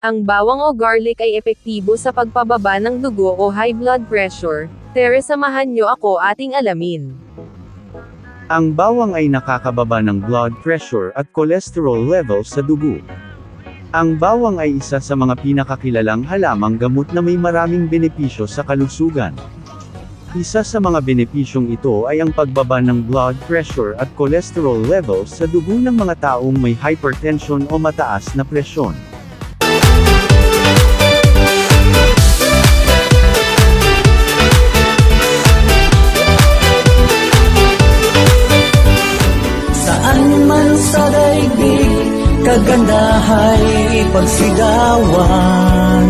Ang bawang o garlic ay epektibo sa pagpababa ng dugo o high blood pressure. Tara samahan nyo ako ating alamin. Ang bawang ay nakakababa ng blood pressure at cholesterol level sa dugo. Ang bawang ay isa sa mga pinakakilalang halamang gamot na may maraming benepisyo sa kalusugan. Isa sa mga benepisyong ito ay ang pagbaba ng blood pressure at cholesterol level sa dugo ng mga taong may hypertension o mataas na presyon. Sa daigdig, kagandahay pagsigawan.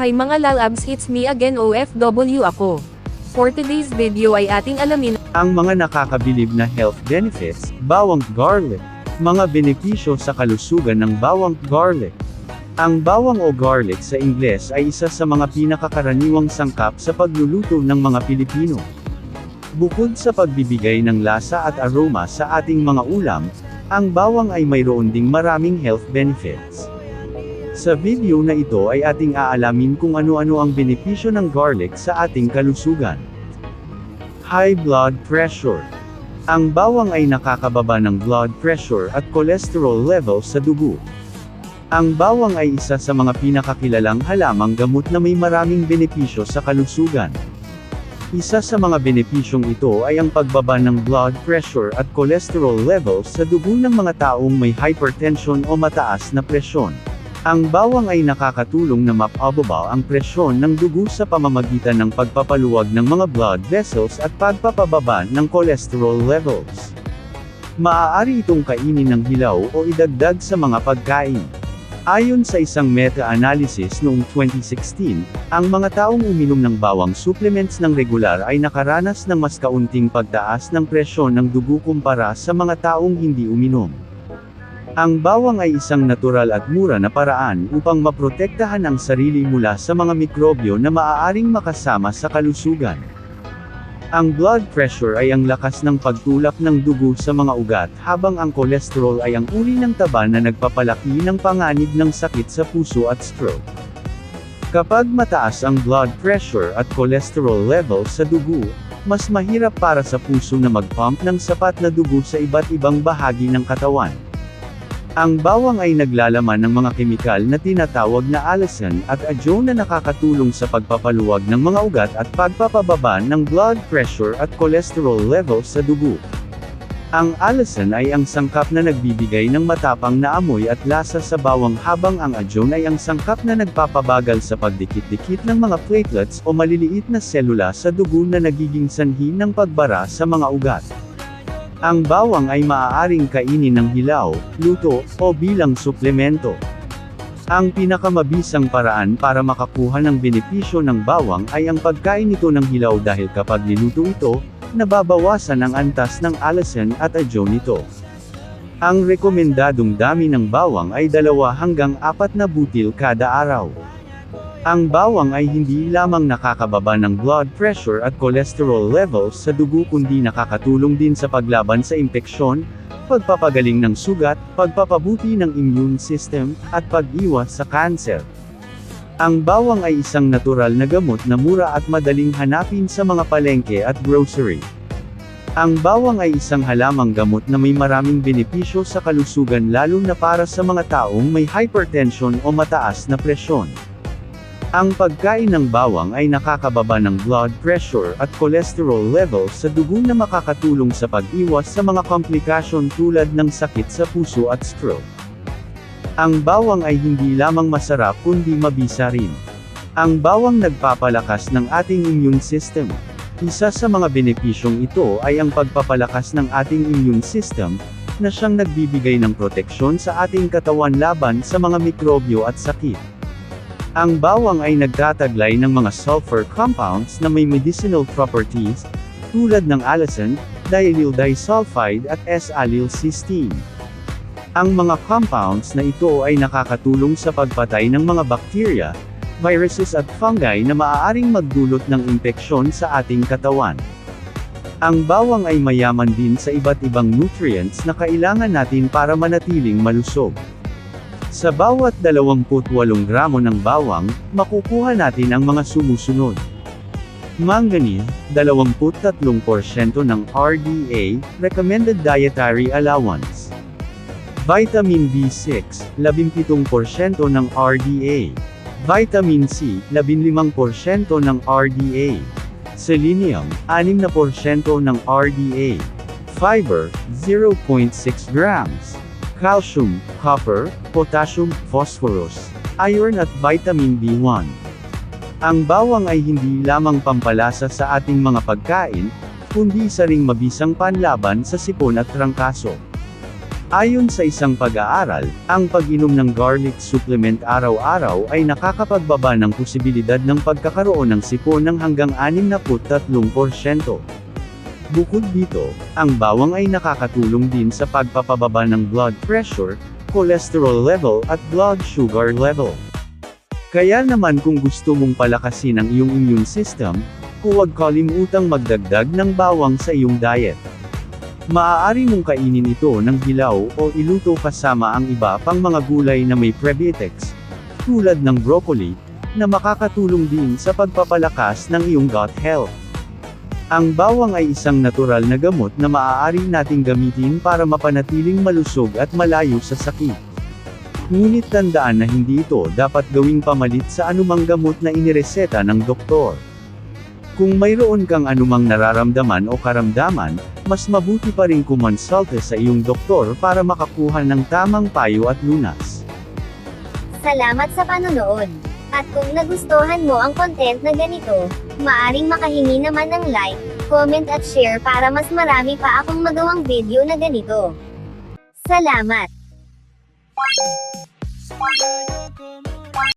Hi mga lalabs it's me again OFW ako. For today's video ay ating alamin Ang mga nakakabilib na health benefits, bawang garlic. Mga benepisyo sa kalusugan ng bawang garlic. Ang bawang o garlic sa Ingles ay isa sa mga pinakakaraniwang sangkap sa pagluluto ng mga Pilipino. Bukod sa pagbibigay ng lasa at aroma sa ating mga ulam, ang bawang ay mayroon ding maraming health benefits. Sa video na ito ay ating aalamin kung ano-ano ang benepisyo ng garlic sa ating kalusugan. High blood pressure. Ang bawang ay nakakababa ng blood pressure at cholesterol level sa dugo. Ang bawang ay isa sa mga pinakakilalang halamang gamot na may maraming benepisyo sa kalusugan. Isa sa mga benepisyong ito ay ang pagbaba ng blood pressure at cholesterol level sa dugo ng mga taong may hypertension o mataas na presyon. Ang bawang ay nakakatulong na mapababa ang presyon ng dugo sa pamamagitan ng pagpapaluwag ng mga blood vessels at pagpapababa ng cholesterol levels. Maaari itong kainin ng hilaw o idagdag sa mga pagkain. Ayon sa isang meta-analysis noong 2016, ang mga taong uminom ng bawang supplements ng regular ay nakaranas ng mas kaunting pagtaas ng presyon ng dugo kumpara sa mga taong hindi uminom. Ang bawang ay isang natural at mura na paraan upang maprotektahan ang sarili mula sa mga mikrobyo na maaaring makasama sa kalusugan. Ang blood pressure ay ang lakas ng pagtulak ng dugo sa mga ugat habang ang cholesterol ay ang uri ng taba na nagpapalaki ng panganib ng sakit sa puso at stroke. Kapag mataas ang blood pressure at cholesterol level sa dugo, mas mahirap para sa puso na mag-pump ng sapat na dugo sa iba't ibang bahagi ng katawan. Ang bawang ay naglalaman ng mga kemikal na tinatawag na allicin at adyon na nakakatulong sa pagpapaluwag ng mga ugat at pagpapababa ng blood pressure at cholesterol level sa dugo. Ang allicin ay ang sangkap na nagbibigay ng matapang na amoy at lasa sa bawang habang ang adyon ay ang sangkap na nagpapabagal sa pagdikit-dikit ng mga platelets o maliliit na selula sa dugo na nagiging sanhi ng pagbara sa mga ugat. Ang bawang ay maaaring kainin ng hilaw, luto, o bilang suplemento. Ang pinakamabisang paraan para makakuha ng benepisyo ng bawang ay ang pagkain nito ng hilaw dahil kapag niluto ito, nababawasan ang antas ng allicin at adyo nito. Ang rekomendadong dami ng bawang ay dalawa hanggang apat na butil kada araw. Ang bawang ay hindi lamang nakakababa ng blood pressure at cholesterol levels sa dugo kundi nakakatulong din sa paglaban sa impeksyon, pagpapagaling ng sugat, pagpapabuti ng immune system, at pag-iwas sa kanser. Ang bawang ay isang natural na gamot na mura at madaling hanapin sa mga palengke at grocery. Ang bawang ay isang halamang gamot na may maraming benepisyo sa kalusugan lalo na para sa mga taong may hypertension o mataas na presyon. Ang pagkain ng bawang ay nakakababa ng blood pressure at cholesterol levels sa dugo na makakatulong sa pag-iwas sa mga komplikasyon tulad ng sakit sa puso at stroke. Ang bawang ay hindi lamang masarap kundi mabisa rin. Ang bawang nagpapalakas ng ating immune system. Isa sa mga benepisyong ito ay ang pagpapalakas ng ating immune system, na siyang nagbibigay ng proteksyon sa ating katawan laban sa mga mikrobyo at sakit. Ang bawang ay nagtataglay ng mga sulfur compounds na may medicinal properties, tulad ng allicin, diallyl disulfide at S-allylcysteine. Ang mga compounds na ito ay nakakatulong sa pagpatay ng mga bakterya, viruses at fungi na maaaring magdulot ng impeksyon sa ating katawan. Ang bawang ay mayaman din sa iba't ibang nutrients na kailangan natin para manatiling malusog. Sa bawat 28 gramo ng bawang, makukuha natin ang mga sumusunod. Manganese, 23% ng RDA, Recommended Dietary Allowance. Vitamin B6, 17% ng RDA. Vitamin C, 15% ng RDA. Selenium, 6% ng RDA. Fiber, 0.6 grams. Calcium, copper, potassium, phosphorus, iron at vitamin B1. Ang bawang ay hindi lamang pampalasa sa ating mga pagkain, kundi isa ring mabisang panlaban sa sipon at trangkaso. Ayon sa isang pag-aaral, ang pag-inom ng garlic supplement araw-araw ay nakakapagbaba ng posibilidad ng pagkakaroon ng sipon ng hanggang 63%. Bukod dito, ang bawang ay nakakatulong din sa pagpapababa ng blood pressure, cholesterol level at blood sugar level. Kaya naman kung gusto mong palakasin ang iyong immune system, huwag kalimutang magdagdag ng bawang sa iyong diet. Maaari mong kainin ito ng hilaw o iluto kasama ang iba pang mga gulay na may prebiotics, tulad ng broccoli, na makakatulong din sa pagpapalakas ng iyong gut health. Ang bawang ay isang natural na gamot na maaari nating gamitin para mapanatiling malusog at malayo sa sakit. Ngunit tandaan na hindi ito dapat gawing pamalit sa anumang gamot na inireseta ng doktor. Kung mayroon kang anumang nararamdaman o karamdaman, mas mabuti pa rin kumonsulta sa iyong doktor para makakuha ng tamang payo at lunas. Salamat sa panonood. At kung nagustuhan mo ang content na ganito, maaring makahingi naman ng like, comment at share para mas marami pa akong magawang video na ganito. Salamat!